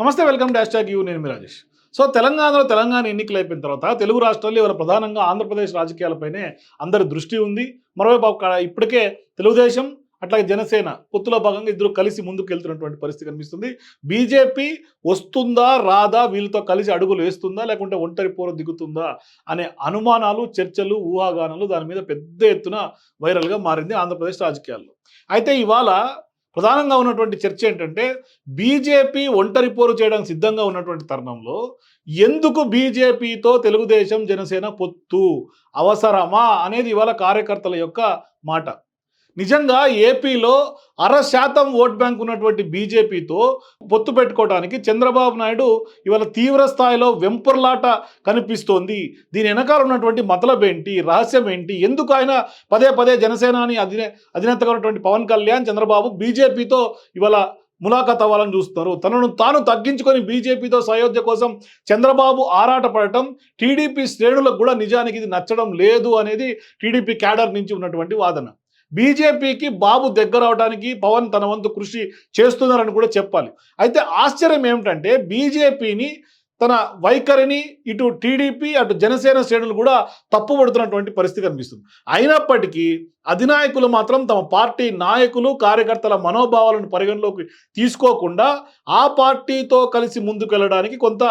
నమస్తే welcome dash tag you నేను మీ Rajesh. So తెలంగాణలో తెలంగాణ ఎన్నికలు అయిపోయిన తర్వాత తెలుగు రాష్ట్రాల్లో ఇవాళ ప్రధానంగా ఆంధ్రప్రదేశ్ రాజకీయాలపైనే అందరి దృష్టి ఉంది. మరోవైపు ఇప్పటికే తెలుగుదేశం అట్లాగే జనసేన పొత్తులో భాగంగా ఇద్దరు కలిసి ముందుకు వెళ్తున్నటువంటి పరిస్థితి కనిపిస్తుంది. బీజేపీ వస్తుందా రాదా వీళ్ళతో కలిసి అడుగులు వేస్తుందా లేకుంటే ఒంటరి పోరు దిగుతుందా అనే అనుమానాలు చర్చలు ఊహాగానాలు దాని మీద పెద్ద ఎత్తున వైరల్గా మారింది ఆంధ్రప్రదేశ్ రాజకీయాల్లో. అయితే ఇవాళ ప్రధానంగా ఉన్నటువంటి చర్చ ఏంటంటే బీజేపీ ఒంటరి పోరు చేయడానికి సిద్ధంగా ఉన్నటువంటి తరుణంలో ఎందుకు బీజేపీతో తెలుగుదేశం జనసేన పొత్తు అవసరమా అనేది ఇవాళ కార్యకర్తల యొక్క మాట. నిజంగా ఏపీలో అర శాతం ఓట్ బ్యాంక్ ఉన్నటువంటి బీజేపీతో పొత్తు పెట్టుకోవడానికి చంద్రబాబు నాయుడు ఇవాళ తీవ్ర స్థాయిలో వెంపర్లాట కనిపిస్తోంది. దీని వెనకాల ఉన్నటువంటి మతలబ్ ఏంటి రహస్యం ఏంటి ఎందుకు ఆయన పదే పదే జనసేనాని అధినే అధినేతగా ఉన్నటువంటి పవన్ కళ్యాణ్ చంద్రబాబు బీజేపీతో ఇవాళ ములాఖాత్ అవ్వాలని చూస్తున్నారు. తనను తాను తగ్గించుకొని బీజేపీతో సయోధ్య కోసం చంద్రబాబు ఆరాట పడటం టీడీపీ శ్రేణులకు కూడా నిజానికి ఇది నచ్చడం లేదు అనేది టీడీపీ క్యాడర్ నుంచి ఉన్నటువంటి వాదన. బీజేపీకి బాబు దగ్గర అవడానికి పవన్ తన వంతు కృషి చేస్తున్నారని కూడా చెప్పాలి. అయితే ఆశ్చర్యం ఏమిటంటే బీజేపీని తన వైఖరిని ఇటు టీడీపీ అటు జనసేన శ్రేణులు కూడా తప్పుపడుతున్నటువంటి పరిస్థితి కనిపిస్తుంది. అయినప్పటికీ అధినాయకులు మాత్రం తమ పార్టీ నాయకులు కార్యకర్తల మనోభావాలను పరిగణలోకి తీసుకోకుండా ఆ పార్టీతో కలిసి ముందుకెళ్ళడానికి కొంత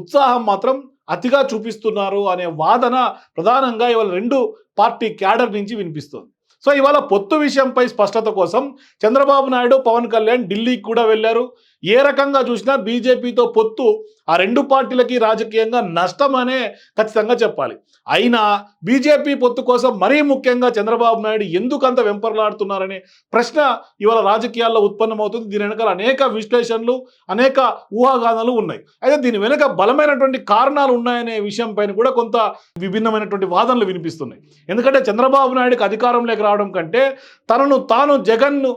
ఉత్సాహం మాత్రం అతిగా చూపిస్తున్నారు అనే వాదన ప్రధానంగా ఇవాళ రెండు పార్టీ క్యాడర్ నుంచి వినిపిస్తుంది. సో ఇవాళ పొత్తు విషయంపై స్పష్టత కోసం చంద్రబాబు నాయుడు పవన్ కళ్యాణ్ ఢిల్లీకి కూడా వెళ్ళారు. ఏ రకంగా చూసినా బీజేపీతో పొత్తు ఆ రెండు పార్టీలకి రాజకీయంగా నష్టమనే ఖచ్చితంగా చెప్పాలి. అయినా బీజేపీ పొత్తు కోసం మరీ ముఖ్యంగా చంద్రబాబు నాయుడు ఎందుకంత వెంపర్లాడుతున్నారనే ప్రశ్న ఇవాళ రాజకీయాల్లో ఉత్పన్నమవుతుంది. దీని వెనకాల అనేక విశ్లేషణలు అనేక ఊహాగానాలు ఉన్నాయి. అయితే దీని వెనుక బలమైనటువంటి కారణాలు ఉన్నాయనే విషయం పైన కూడా కొంత విభిన్నమైనటువంటి వాదనలు వినిపిస్తున్నాయి. ఎందుకంటే చంద్రబాబు నాయుడుకి అధికారంలోకి రావడం కంటే తనను తాను జగన్ను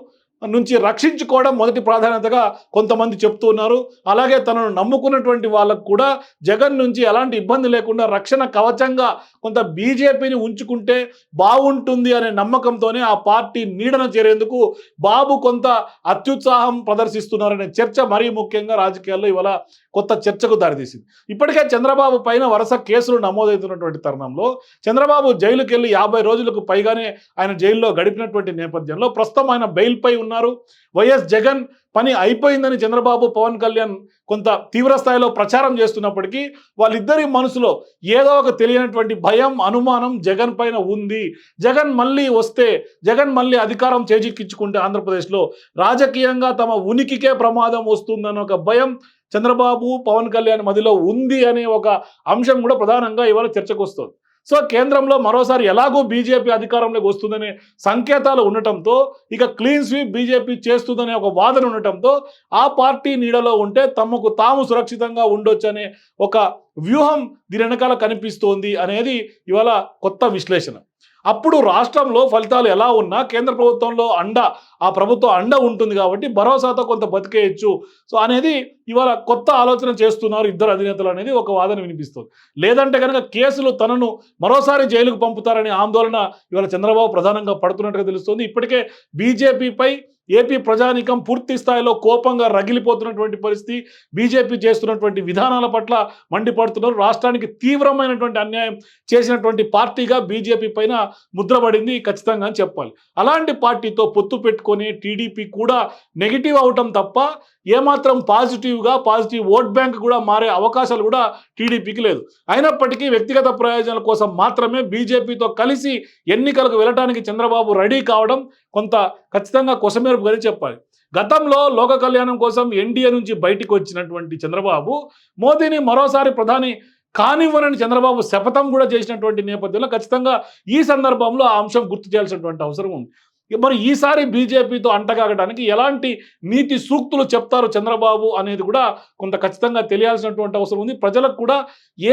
నుంచి రక్షించుకోవడం మొదటి ప్రాధాన్యతగా కొంతమంది చెప్తూ ఉన్నారు. అలాగే తనను నమ్ముకున్నటువంటి వాళ్ళకు కూడా జగన్ నుంచి ఎలాంటి ఇబ్బంది లేకుండా రక్షణ కవచంగా కొంత బీజేపీని ఉంచుకుంటే బాగుంటుంది అనే నమ్మకంతోనే ఆ పార్టీ నీడన చేరేందుకు బాబు కొంత అత్యుత్సాహం ప్రదర్శిస్తున్నారనే చర్చ మరీ ముఖ్యంగా రాజకీయాల్లో ఇవాళ కొత్త చర్చకు దారితీసింది. ఇప్పటికే చంద్రబాబు పైన వరుస కేసులు నమోదవుతున్నటువంటి తరుణంలో చంద్రబాబు జైలుకెళ్ళి యాభై రోజులకు పైగానే ఆయన జైల్లో గడిపినటువంటి నేపథ్యంలో ప్రస్తుతం ఆయన బెయిల్పై ఉన్న ఉన్నారు వైఎస్ జగన్ పని అయిపోయిందని చంద్రబాబు పవన్ కళ్యాణ్ కొంత తీవ్ర స్థాయిలో ప్రచారం చేస్తున్నప్పటికీ వాళ్ళిద్దరి మనసులో ఏదో ఒక తెలియనటువంటి భయం అనుమానం జగన్ పైన ఉంది. జగన్ మళ్ళీ వస్తే జగన్ మళ్ళీ అధికారం చేజిక్కించుకుంటే ఆంధ్రప్రదేశ్లో రాజకీయంగా తమ ఉనికికే ప్రమాదం వస్తుందన్న ఒక భయం చంద్రబాబు పవన్ కళ్యాణ్ మధ్యలో ఉంది అనే ఒక అంశం కూడా ప్రధానంగా ఇవాళ చర్చకు వస్తుంది. సో కేంద్రంలో మరోసారి ఎలాగో బీజేపీ అధికారంలోకి వస్తుందనే సంకేతాలు ఉండటంతో ఇక క్లీన్ స్వీప్ బీజేపీ చేస్తుందనే ఒక వాదన ఉండటంతో ఆ పార్టీ నీడలో ఉంటే తమకు తాము సురక్షితంగా ఉండొచ్చనే ఒక వ్యూహం దీని వెనకాల కనిపిస్తోంది అనేది ఇవాళ కొత్త విశ్లేషణ. అప్పుడు రాష్ట్రంలో ఫలితాలు ఎలా ఉన్నా కేంద్ర ప్రభుత్వంలో అండ ఆ ప్రభుత్వం అండ ఉంటుంది కాబట్టి భరోసాతో కొంత బతికేయచ్చు. సో అనేది ఇవాళ కొత్త ఆలోచన చేస్తున్నారు ఇద్దరు అధినేతలు అనేది ఒక వాదన వినిపిస్తుంది. లేదంటే కనుక కేసులు తనను మరోసారి జైలుకు పంపుతారనే ఆందోళన ఇవాళ చంద్రబాబు ప్రధానంగా పడుతున్నట్టుగా తెలుస్తుంది. ఇప్పటికే బీజేపీపై ఏపీ ప్రజానీకం పూర్తి స్థాయిలో కోపంగా రగిలిపోతున్నటువంటి పరిస్థితి బీజేపీ చేస్తున్నటువంటి విధానాల పట్ల మండిపడుతున్నారు. రాష్ట్రానికి తీవ్రమైనటువంటి అన్యాయం చేసినటువంటి పార్టీగా బీజేపీ పైన ముద్రపడింది ఖచ్చితంగా అని చెప్పాలి. అలాంటి పార్టీతో పొత్తు పెట్టుకొని టీడీపీ కూడా నెగిటివ్ అవటం తప్ప ఏమాత్రం పాజిటివ్గా పాజిటివ్ ఓట్ బ్యాంక్ కూడా మారే అవకాశాలు కూడా టీడీపీకి లేదు. అయినప్పటికీ వ్యక్తిగత ప్రయోజనాల కోసం మాత్రమే బీజేపీతో కలిసి ఎన్నికలకు వెళ్ళడానికి చంద్రబాబు రెడీ కావడం కొంత ఖచ్చితంగా కొసమేరుపుగానే చెప్పాలి. గతంలో లోక కళ్యాణం కోసం ఎన్డీఏ నుంచి బయటకు వచ్చినటువంటి చంద్రబాబు మోదీని మరోసారి ప్రధాని కానివ్వనని చంద్రబాబు శపథం కూడా చేసినటువంటి నేపథ్యంలో ఖచ్చితంగా ఈ సందర్భంలో ఆ అంశం గుర్తు చేయాల్సినటువంటి అవసరం ఉంది. మరి ఈసారి బీజేపీతో అంటగాగడానికి ఎలాంటి నీతి సూక్తులు చెప్తారు చంద్రబాబు అనేది కూడా కొంత ఖచ్చితంగా తెలియాల్సినటువంటి అవసరం ఉంది. ప్రజలకు కూడా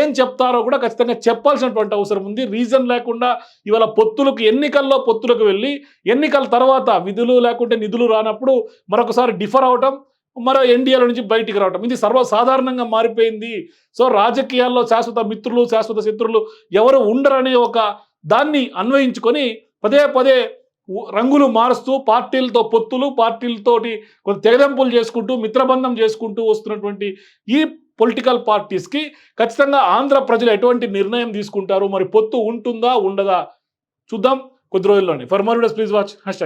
ఏం చెప్తారో కూడా ఖచ్చితంగా చెప్పాల్సినటువంటి అవసరం ఉంది. రీజన్ లేకుండా ఇవాళ పొత్తులకు ఎన్నికల్లో పొత్తులకు వెళ్ళి ఎన్నికల తర్వాత విధులు లేకుంటే నిధులు రానప్పుడు మరొకసారి డిఫర్ అవటం మరో ఎన్డీఏల నుంచి బయటికి రావటం. ఇది సర్వసాధారణంగా మారిపోయింది. సో రాజకీయాల్లో శాశ్వత మిత్రులు శాశ్వత శత్రులు ఎవరు ఉండరనే ఒక దాన్ని అన్వయించుకొని పదే పదే రంగులు మారుస్తూ పార్టీలతో పొత్తులు పార్టీలతోటి కొంత తెగదెంపులు చేసుకుంటూ మిత్రబంధం చేసుకుంటూ వస్తున్నటువంటి ఈ పొలిటికల్ పార్టీస్కి ఖచ్చితంగా ఆంధ్ర ప్రజలు ఎటువంటి నిర్ణయం తీసుకుంటారు? మరి పొత్తు ఉంటుందా ఉండదా? చూద్దాం కొద్ది రోజుల్లోనే. For more please watch hash